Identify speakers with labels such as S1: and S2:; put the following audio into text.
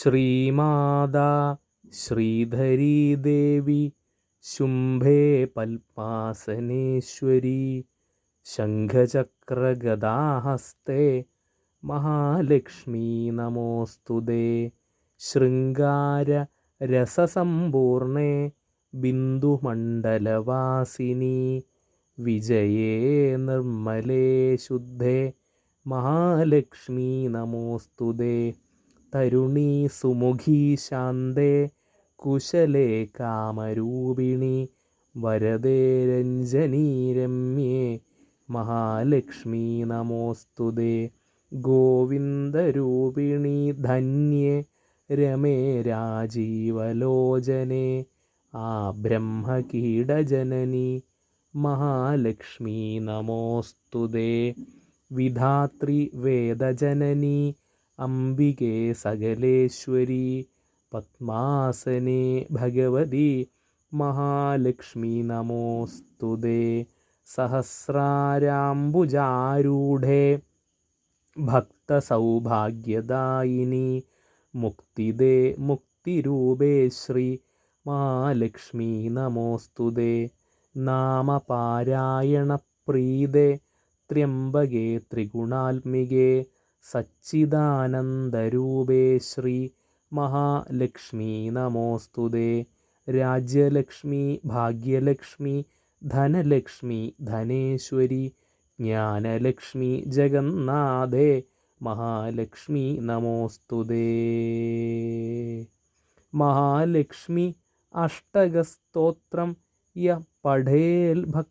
S1: ശ്രീമാതാ ശ്രീധരീദേവി ശുംഭേ പത്മാസനേശ്വരി ശംഖചക്രഗദാഹസ്തേ മഹാലക്ഷ്മീ നമോസ്തുതേ ശൃംഗാരരസസമ്പൂർണേ ബിന്ദുമണ്ഡലവാസിനി വിജയേ നിർമ്മലേ ശുദ്ധേ മഹാലക്ഷ്മീ നമോസ്തുതേ തരുണീ സുമുഖീ ശാന്തേ കുശലേ കാമരൂപിണി വരദേ രഞ്ജനീ രമ്യേ മഹാലക്ഷ്മീ നമോസ്തുതേ ഗോവിന്ദരൂപിണി ധന്യേ രമേ രാജീവലോചനേ ആ ബ്രഹ്മകീടജനനി മഹാലക്ഷ്മീ നമോസ്തുതേ വിധാത്രി വേദജനനി അംബികേ സകലേശ്വരി പത്മാസനേ ഭഗവതി മഹാലക്ഷ്മി നമോസ്തുതേ സഹസ്രാരാംബുജാരൂഢേ ഭക്തസൗഭാഗ്യദായിനി മുക്തിദേ മുക്തിരൂപേ ശ്രീ മഹാലക്ഷ്മി നമോസ്തുതേ നാമപാരായണപ്രീതേ त्र्यम्बगे ത്രിഗുണാത്മികേ സച്ചിദാനന്ദരൂപേ ശ്രീ മഹാലക്ഷ്മി. നമോസ്തുതേ രാജ്യലക്ഷ്മി ഭാഗ്യലക്ഷ്മി ധനലക്ഷ്മി ധനേശ്വരി ജ്ഞാനലക്ഷ്മി ജഗന്നാഥേ മഹാലക്ഷ്മി. നമോസ്തുതേ മഹാലക്ഷ്മി അഷ്ടകസ്തോത്രം യ പഠേൽ ഭക്തി